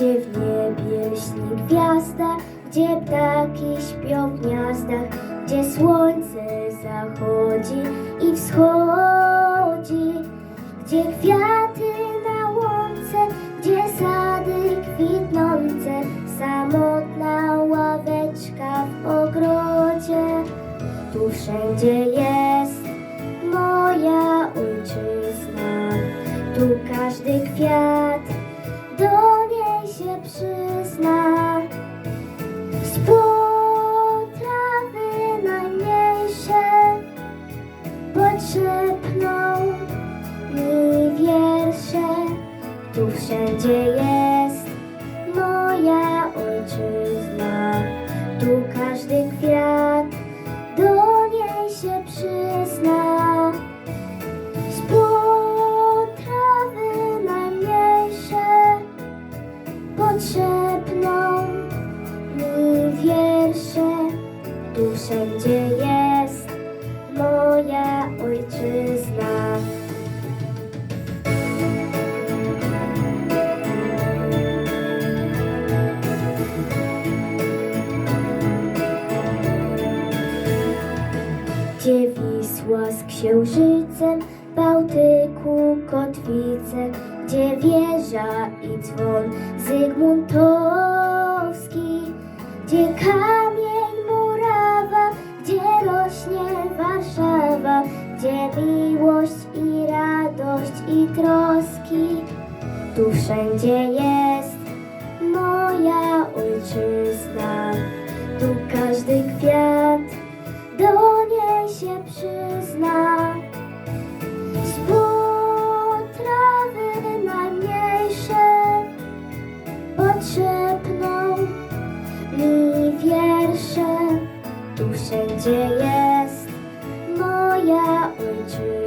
gdzie w niebie śni gwiazda, gdzie ptaki śpią w gniazdach, gdzie słońce zachodzi i wschodzi, gdzie kwiaty na łące, gdzie sady kwitnące, samotna ławeczka w ogrodzie, tu wszędzie jest. Przyzna. Z potrawy najmniejsze podszepną mi wiersze. Tu wszędzie jest moja ojczyzna, tu każdy kwiat wiersze. Tu wszędzie jest moja ojczyzna. Gdzie Wisła z księżycem, Bałtyku kotwice, gdzie wieża i dzwon Zygmuntowski, gdzie kamień murawa, gdzie rośnie Warszawa, gdzie miłość i radość i troski. Tu wszędzie jest moja ojczyzna, tu każdy kwiat do niej się przyzna. Potrawy najmniejsze podszepną wszędzie jest moja ojczyzna.